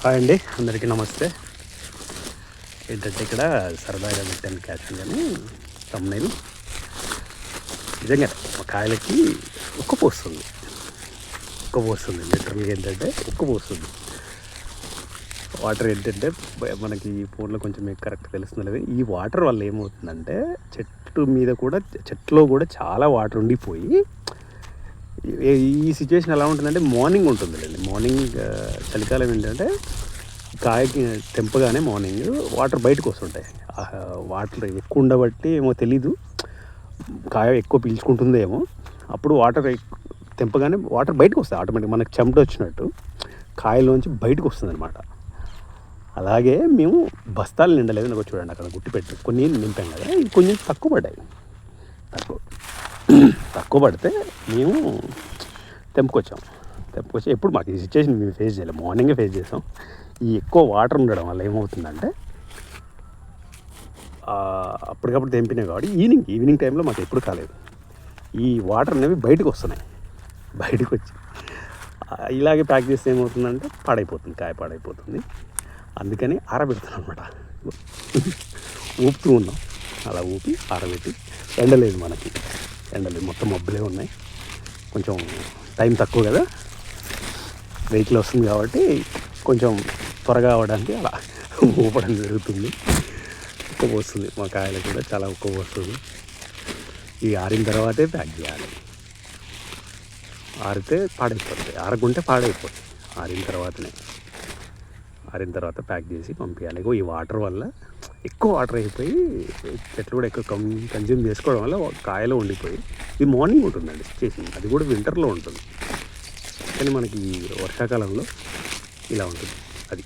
Hi అండి. అందరికీ నమస్తే. ఏంటంటే ఇక్కడ సరదాగా పెట్టాను క్యాచ్ కానీ తమ్నైల్ నిజంగా మా కాయలకి ఉక్క పోస్తుంది. ఉక్క పోస్తుంది. లిటరల్గా ఏంటంటే ఉక్క పోస్తుంది. వాటర్ ఏంటంటే మనకి ఈ ఫోన్లో కొంచెం మీకు కరెక్ట్ తెలుస్తుంది ఈ వాటర్ వల్ల ఏమవుతుందంటే చెట్టు మీద కూడా చెట్లో కూడా చాలా వాటర్ ఉండిపోయి ఈ- సిచ్యువేషన్ ఎలా ఉంటుందంటే మార్నింగ్ ఉంటుందిలేండి. మార్నింగ్ చలికాలం ఏంటంటే కాయకి తెంపగానే మార్నింగ్ వాటర్ బయటకు వస్తుంటాయి. వాటర్ ఎక్కువ ఉండబట్టి ఏమో తెలీదు. కాయ ఎక్కువ పీల్చుకుంటుందేమో. అప్పుడు వాటర్ తెంపగానే వాటర్ బయటకు వస్తాయి. ఆటోమేటిక్ మనకు చెమట వచ్చినట్టు కాయలోంచి బయటకు వస్తుంది అనమాట అలాగే మేము బస్తాలు నిండలేదు నాకు చూడండి అక్కడ గుట్టి పెట్టి కొన్ని నింపాం కదా కొంచెం తక్కువ పడ్డాయి. తక్కువ పడితే మేము తెంపుకొచ్చాం. తెంపుకొచ్చి ఎప్పుడు మాకు ఈ సిచ్యువేషన్ మేము ఫేస్ చేయలేం మార్నింగే ఫేస్ చేసాం. ఈ ఎక్కువ వాటర్ ఉండడం వల్ల ఏమవుతుందంటే అప్పటికప్పుడు తెంపినాయి కాబట్టి ఈవినింగ్ ఈవినింగ్ టైంలో మాకు ఎప్పుడు కాలేదు. ఈ వాటర్ అనేవి బయటకు వస్తున్నాయి. బయటకు వచ్చి ఇలాగే ప్యాక్ చేస్తే ఏమవుతుందంటే పాడైపోతుంది కాయ పాడైపోతుంది. అందుకని ఆరబెడుతున్నాం అనమాట ఊపుతూ ఉన్నాం. అలా ఊపి ఆరబెట్టి ఎండలేదు మనకి. ఎండలు మొత్తం మబ్బులే ఉన్నాయి. కొంచెం టైం తక్కువ కదా. వెహికల్ వస్తుంది కాబట్టి కొంచెం త్వరగా అవడానికి అలా ఊపడం జరుగుతుంది. ఉక్క పోస్తుంది. మా కాయలు కూడా చాలా ఉక్క పోస్తుంది. ఈ ఆరిన తర్వాతే ప్యాక్ చేయాలి. ఆరితే పాడైపోతుంది. ఆరకుంటే పాడైపోతుంది. ఆరిన తర్వాతనే. ఆరిన తర్వాత ప్యాక్ చేసి పంపించాలి ఈ వాటర్ వల్ల ఎక్కువ వాటర్ అయిపోయి చెట్లు కూడా ఎక్కువ కం కన్జ్యూమ్ చేసుకోవడం వల్ల కాయలో ఉండిపోయి ఇది మార్నింగ్ ఉంటుందండి సిచ్యువేషన్ అది కూడా వింటర్లో ఉంటుంది. కానీ మనకి వర్షాకాలంలో ఇలా ఉంటుంది. అది